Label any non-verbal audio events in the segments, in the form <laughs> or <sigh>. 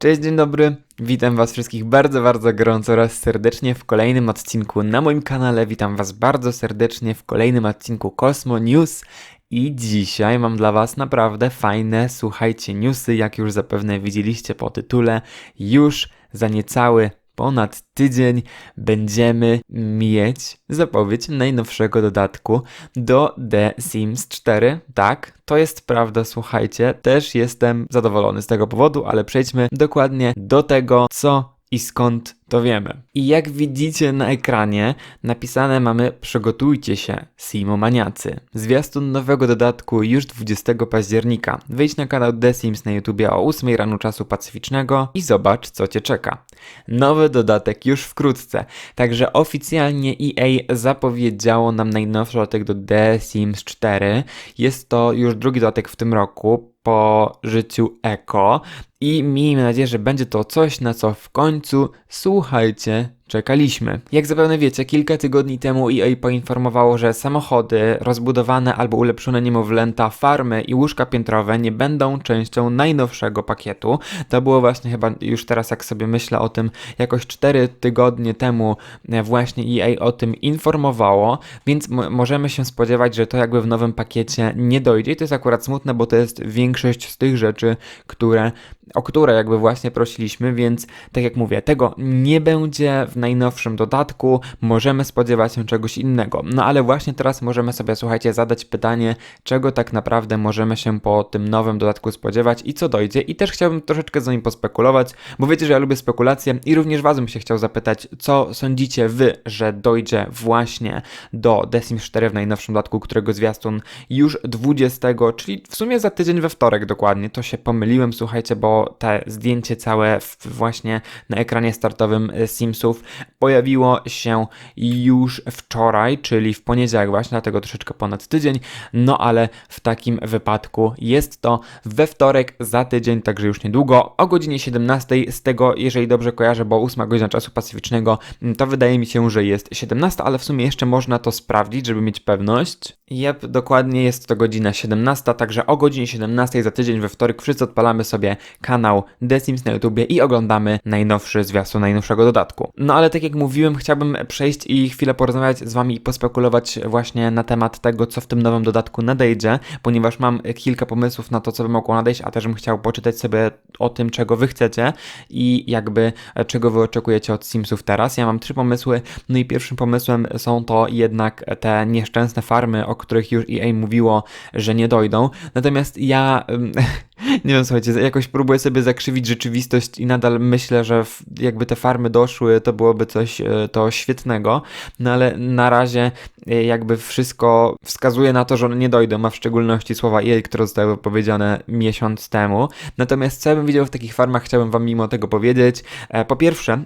Cześć, dzień dobry. Witam Was wszystkich bardzo, bardzo gorąco oraz serdecznie w kolejnym odcinku na moim kanale. Witam Was bardzo serdecznie w kolejnym odcinku Cosmo News. I dzisiaj mam dla Was naprawdę fajne, słuchajcie, newsy, jak już zapewne widzieliście po tytule. Już za niecały ponad tydzień będziemy mieć zapowiedź najnowszego dodatku do The Sims 4. Tak, to jest prawda, słuchajcie. Też jestem zadowolony z tego powodu, ale przejdźmy dokładnie do tego, co i skąd to wiemy. I jak widzicie na ekranie, napisane mamy przygotujcie się, Simomaniacy. Zwiastun nowego dodatku już 20 października. Wejdź na kanał The Sims na YouTubie o 8 rano czasu pacyficznego i zobacz, co Cię czeka. Nowy dodatek już wkrótce, także oficjalnie EA zapowiedziało nam najnowszy dodatek do The Sims 4. Jest to już drugi dodatek w tym roku po życiu eko i miejmy nadzieję, że będzie to coś, na co w końcu słuchajcie, czekaliśmy. Jak zapewne wiecie, kilka tygodni temu EA poinformowało, że samochody, rozbudowane albo ulepszone niemowlęta, farmy i łóżka piętrowe nie będą częścią najnowszego pakietu. To było właśnie chyba już teraz, jak sobie myślę o tym, jakoś 4 tygodnie temu e, właśnie EA o tym informowało, więc możemy się spodziewać, że to jakby w nowym pakiecie nie dojdzie. I to jest akurat smutne, bo to jest większość z tych rzeczy, które, o które jakby właśnie prosiliśmy, więc tak jak mówię, tego nie będzie w najnowszym dodatku, możemy spodziewać się czegoś innego. No ale właśnie teraz możemy sobie, słuchajcie, zadać pytanie, czego tak naprawdę możemy się po tym nowym dodatku spodziewać i co dojdzie. I też chciałbym troszeczkę z nimi pospekulować, bo wiecie, że ja lubię spekulacje i również was bym się chciał zapytać, co sądzicie wy, że dojdzie właśnie do The Sims 4 w najnowszym dodatku, którego zwiastun już 20, czyli w sumie za tydzień we wtorek dokładnie. To się pomyliłem, słuchajcie, bo te zdjęcie całe właśnie na ekranie startowym Simsów pojawiło się już wczoraj, czyli w poniedziałek właśnie, dlatego troszeczkę ponad tydzień, no ale w takim wypadku jest to we wtorek za tydzień, także już niedługo, o godzinie 17, z tego, jeżeli dobrze kojarzę, bo 8 godzina czasu pacyficznego, to wydaje mi się, że jest 17, ale w sumie jeszcze można to sprawdzić, żeby mieć pewność. Jep, dokładnie jest to godzina 17, także o godzinie 17 za tydzień we wtorek wszyscy odpalamy sobie kanał The Sims na YouTubie i oglądamy najnowszy zwiastun najnowszego dodatku. No ale tak jak mówiłem, chciałbym przejść i chwilę porozmawiać z Wami i pospekulować właśnie na temat tego, co w tym nowym dodatku nadejdzie, ponieważ mam kilka pomysłów na to, co by mogło nadejść, a też bym chciał poczytać sobie o tym, czego Wy chcecie i jakby czego Wy oczekujecie od Simsów teraz. Ja mam trzy pomysły, no i pierwszym pomysłem są to jednak te nieszczęsne farmy, o których już EA mówiło, że nie dojdą. Natomiast ja <laughs> nie wiem, słuchajcie, jakoś próbuję sobie zakrzywić rzeczywistość i nadal myślę, że jakby te farmy doszły, to byłoby coś e, to świetnego, no ale na razie jakby wszystko wskazuje na to, że one nie dojdą, a w szczególności słowa jej, które zostały powiedziane miesiąc temu. Natomiast co ja bym widział w takich farmach, chciałbym wam mimo tego powiedzieć. E, po pierwsze,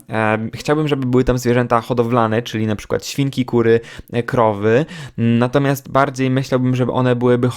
chciałbym, żeby były tam zwierzęta hodowlane, czyli na przykład świnki, kury, krowy, natomiast bardziej myślałbym, żeby one byłyby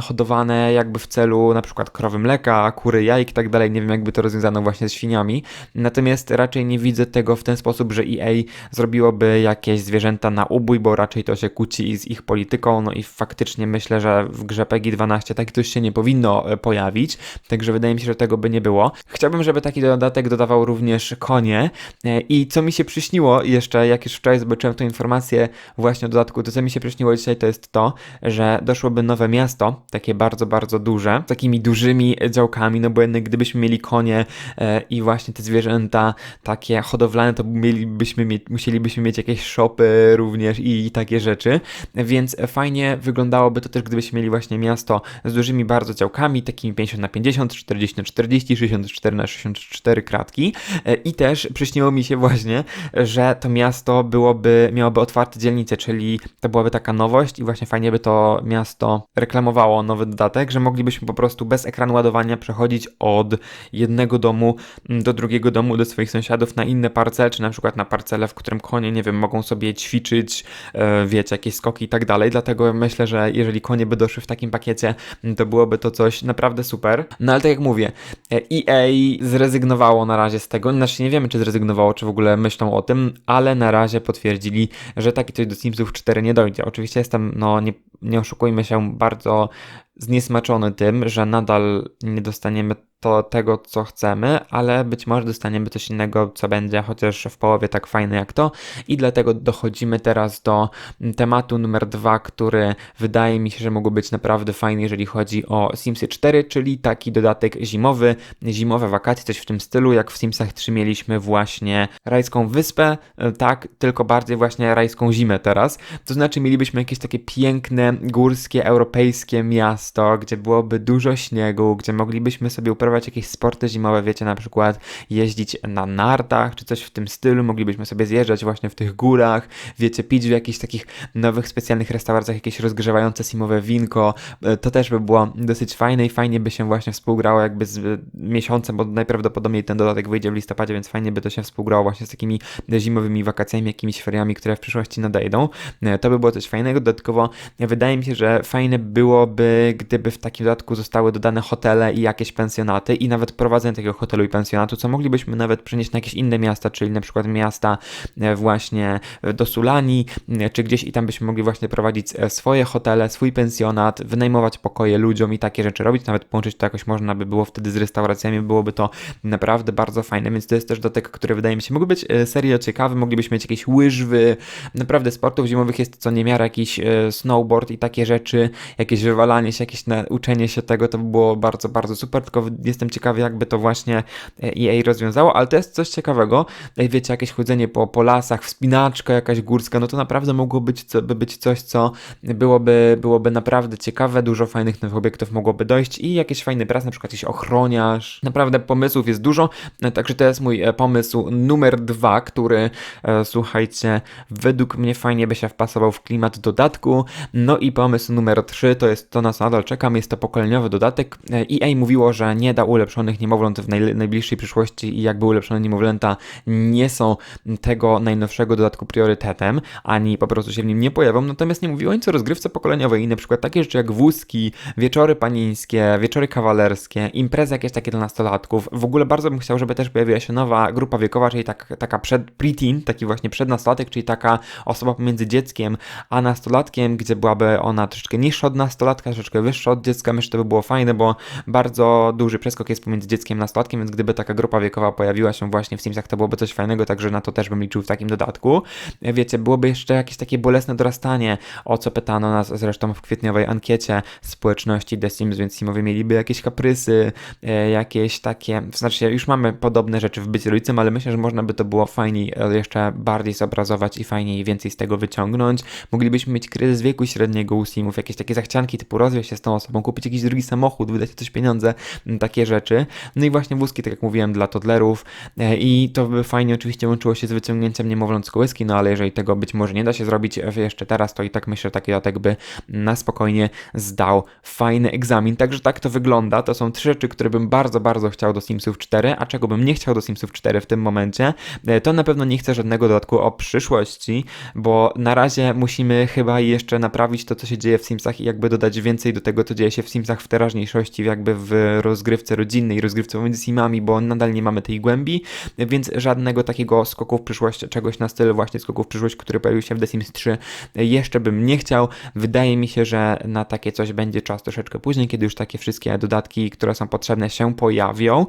hodowane jakby w celu na przykład krowy mleka, kury jajek i tak dalej. Nie wiem, jakby to rozwiązano właśnie z świniami. Natomiast raczej nie widzę tego w ten sposób, że EA zrobiłoby jakieś zwierzęta na ubój, bo raczej to się kłóci z ich polityką. No i faktycznie myślę, że w grze PEGI 12 tak coś się nie powinno e, pojawić. Także wydaje mi się, że tego by nie było. Chciałbym, żeby taki dodatek dodawał również konie. E, I co mi się przyśniło jeszcze, jak już wczoraj zobaczyłem tę informację właśnie o dodatku, to co mi się przyśniło dzisiaj to jest to, że doszłoby nowe miasto, takie bardzo, bardzo duże, takimi dużymi działkami, no bo jednak gdybyśmy mieli konie e, i właśnie te zwierzęta takie hodowlane, to mielibyśmy musielibyśmy mieć jakieś shopy również i, i takie rzeczy, więc fajnie wyglądałoby to też, gdybyśmy mieli właśnie miasto z dużymi bardzo działkami, takimi 50 na 50, 40 na 40, 64 na 64 kratki. E, i też przyśniło mi się właśnie, że to miasto byłoby, miałoby otwarte dzielnice, czyli to byłaby taka nowość i właśnie fajnie by to miasto reklamowało nowy dodatek, że moglibyśmy po prostu bez ekran ładowania przechodzić od jednego domu do drugiego domu, do swoich sąsiadów na inne parcele, czy na przykład na parcele, w którym konie, nie wiem, mogą sobie ćwiczyć, e, wiecie, jakieś skoki i tak dalej. Dlatego myślę, że jeżeli konie by doszły w takim pakiecie, to byłoby to coś naprawdę super. No ale tak jak mówię, EA zrezygnowało na razie z tego. Znaczy nie wiemy, czy zrezygnowało, czy w ogóle myślą o tym, ale na razie potwierdzili, że taki coś do Simsów 4 nie dojdzie. Oczywiście jestem, no nie, nie oszukujmy się, bardzo zniesmaczony tym, że nadal nie dostaniemy to tego, co chcemy, ale być może dostaniemy coś innego, co będzie chociaż w połowie tak fajne jak to. I dlatego dochodzimy teraz do tematu numer dwa, który wydaje mi się, że mógł być naprawdę fajny, jeżeli chodzi o Simsy 4, czyli taki dodatek zimowy, zimowe wakacje, coś w tym stylu, jak w Simsach 3 mieliśmy właśnie rajską wyspę, e, tak, tylko bardziej właśnie rajską zimę teraz. To znaczy mielibyśmy jakieś takie piękne, górskie, europejskie miasto, gdzie byłoby dużo śniegu, gdzie moglibyśmy sobie uprawiać jakieś sporty zimowe, wiecie, na przykład jeździć na nartach, czy coś w tym stylu, moglibyśmy sobie zjeżdżać właśnie w tych górach, wiecie, pić w jakichś takich nowych, specjalnych restauracjach jakieś rozgrzewające zimowe winko, e, to też by było dosyć fajne i fajnie by się właśnie współgrało jakby z miesiącem, bo najprawdopodobniej ten dodatek wyjdzie w listopadzie, więc fajnie by to się współgrało właśnie z takimi zimowymi wakacjami, jakimiś feriami, które w przyszłości nadejdą. E, to by było coś fajnego. Dodatkowo wydaje mi się, że fajne byłoby, gdyby w takim dodatku zostały dodane hotele i jakieś pensjonaty, i nawet prowadzenie takiego hotelu i pensjonatu, co moglibyśmy nawet przenieść na jakieś inne miasta, czyli na przykład miasta e, właśnie do Sulani, e, czy gdzieś i tam byśmy mogli właśnie prowadzić e, swoje hotele, swój pensjonat, wynajmować pokoje ludziom i takie rzeczy robić, nawet połączyć to jakoś można by było wtedy z restauracjami, byłoby to naprawdę bardzo fajne, więc to jest też dotyk, który wydaje mi się mógł być serio ciekawy, moglibyśmy mieć jakieś łyżwy, naprawdę sportów zimowych jest co niemiara jakiś snowboard i takie rzeczy, jakieś wywalanie się, jakieś uczenie się tego, to by było bardzo, bardzo super, tylko jestem ciekawy, jakby to właśnie EA rozwiązało, ale to jest coś ciekawego. Wiecie, jakieś chodzenie po, po lasach, wspinaczka jakaś górska, no to naprawdę mogło być, co, by być coś, co byłoby, byłoby naprawdę ciekawe, dużo fajnych nowych obiektów mogłoby dojść i jakiś fajny prac, na przykład jakiś ochroniarz. Naprawdę pomysłów jest dużo, także to jest mój e, pomysł numer dwa, który e, słuchajcie, według mnie fajnie by się wpasował w klimat dodatku. No i pomysł numer trzy to jest to, na co nadal czekam, jest to pokoleniowy dodatek. EA e mówiło, że nie da ulepszonych niemowląt w najbliższej przyszłości i jakby ulepszone niemowlęta nie są tego najnowszego dodatku priorytetem, ani po prostu się w nim nie pojawią, natomiast nie mówiło nic o rozgrywce pokoleniowej i na przykład takie rzeczy jak wózki, wieczory panińskie, wieczory kawalerskie, imprezy jakieś takie dla nastolatków. W ogóle bardzo bym chciał, żeby też pojawiła się nowa grupa wiekowa, czyli tak, taka przed preteen, taki właśnie przednastolatek, czyli taka osoba pomiędzy dzieckiem a nastolatkiem, gdzie byłaby ona troszeczkę niższa od nastolatka, troszeczkę wyższa od dziecka. Myślę, że to by było fajne, bo bardzo duży przez przeskok jest pomiędzy dzieckiem a nastolatkiem, więc gdyby taka grupa wiekowa pojawiła się właśnie w Simsach, to byłoby coś fajnego, także na to też bym liczył w takim dodatku. Wiecie, byłoby jeszcze jakieś takie bolesne dorastanie, o co pytano nas zresztą w kwietniowej ankiecie społeczności The Sims, więc Simowie mieliby jakieś kaprysy, e, jakieś takie, znaczy już mamy podobne rzeczy w byciu rodzicem, ale myślę, że można by to było fajniej e, jeszcze bardziej zobrazować i fajniej więcej z tego wyciągnąć. Moglibyśmy mieć kryzys wieku średniego u Simów, jakieś takie zachcianki typu rozwieść się z tą osobą, kupić jakiś drugi samochód, wydać coś pieniądze, takie takie rzeczy. No i właśnie wózki, tak jak mówiłem, dla toddlerów e, i to by fajnie oczywiście łączyło się z wyciągnięciem niemowląt z kołyski, no ale jeżeli tego być może nie da się zrobić jeszcze teraz, to i tak myślę, że taki dodatek by na spokojnie zdał fajny egzamin. Także tak to wygląda. To są trzy rzeczy, które bym bardzo, bardzo chciał do Simsów 4, a czego bym nie chciał do Simsów 4 w tym momencie, e, to na pewno nie chcę żadnego dodatku o przyszłości, bo na razie musimy chyba jeszcze naprawić to, co się dzieje w Simsach i jakby dodać więcej do tego, co dzieje się w Simsach w teraźniejszości, jakby w rozgrywce rozgrywce rodzinnej, rozgrywce pomiędzy simami, bo nadal nie mamy tej głębi, więc żadnego takiego skoku w przyszłość, czegoś na styl właśnie skoków w przyszłość, który pojawił się w The Sims 3 jeszcze bym nie chciał. Wydaje mi się, że na takie coś będzie czas troszeczkę później, kiedy już takie wszystkie dodatki, które są potrzebne się pojawią.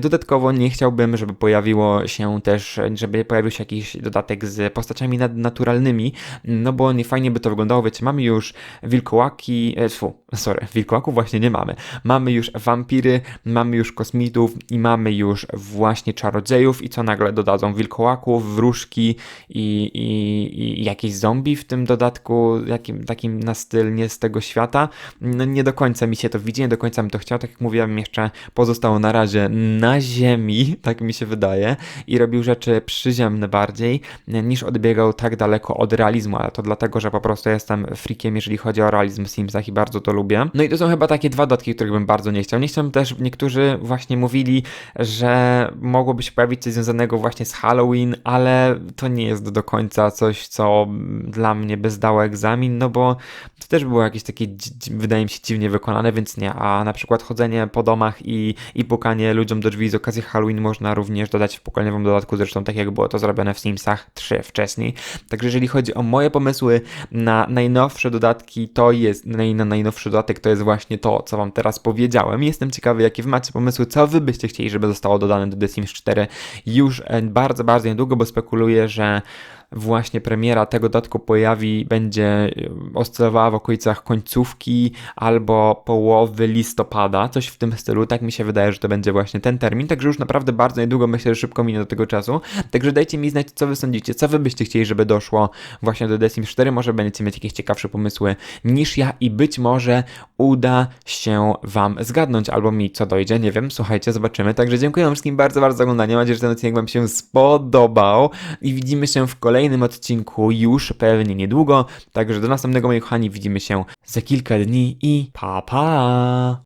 Dodatkowo nie chciałbym, żeby pojawiło się też, żeby pojawił się jakiś dodatek z postaciami naturalnymi, no bo nie fajnie by to wyglądało, wiecie, mamy już wilkołaki, e, fu, sorry, wilkołaków właśnie nie mamy. Mamy już wampiry, mamy już kosmitów i mamy już właśnie czarodziejów i co nagle dodadzą wilkołaków, wróżki i, i, i jakieś zombie w tym dodatku, jakim, takim na styl nie z tego świata. No nie do końca mi się to widzi, nie do końca bym to chciał, tak jak mówiłem, jeszcze pozostało na razie na ziemi, <laughs> tak mi się wydaje, i robił rzeczy przyziemne bardziej, niż odbiegał tak daleko od realizmu, ale to dlatego, że po prostu jestem freakiem, jeżeli chodzi o realizm w Simsach i bardzo to lubię. No i to są chyba takie dwa dodatki, których bym bardzo nie chciał. Nie chciałbym też niektórzy właśnie mówili, że mogłoby się pojawić coś związanego właśnie z Halloween, ale to nie jest do końca coś, co dla mnie by zdało egzamin, no bo to też było jakieś takie, wydaje mi się, dziwnie wykonane, więc nie. A na przykład chodzenie po domach i, i pukanie ludziom do drzwi z okazji Halloween można również dodać w pokoleniowym dodatku, zresztą tak jak było to zrobione w Simsach 3 wcześniej. Także jeżeli chodzi o moje pomysły na najnowsze dodatki, to jest na najnowszy dodatek to jest właśnie to, co wam teraz powiedziałem. Jestem ciekawy, jakie wy macie pomysły, co wy byście chcieli, żeby zostało dodane do The Sims 4 już e, bardzo, bardzo niedługo, bo spekuluję, że właśnie premiera tego dodatku pojawi, będzie e, oscylowała w okolicach końcówki albo połowy listopada, coś w tym stylu. Tak mi się wydaje, że to będzie właśnie ten termin. Także już naprawdę bardzo niedługo, myślę, że szybko minie do tego czasu. Także dajcie mi znać, co wy sądzicie, co wy byście chcieli, żeby doszło właśnie do The Sims 4. Może będziecie mieć jakieś ciekawsze pomysły niż ja i być może uda się wam zgadnąć albo mi co dojdzie, nie wiem, słuchajcie, zobaczymy. Także dziękuję wam wszystkim bardzo, bardzo za oglądanie. Mam nadzieję, że ten odcinek wam się spodobał i widzimy się w kolejnym odcinku już pewnie niedługo. Także do następnego, moi kochani, widzimy się za kilka dni i pa pa!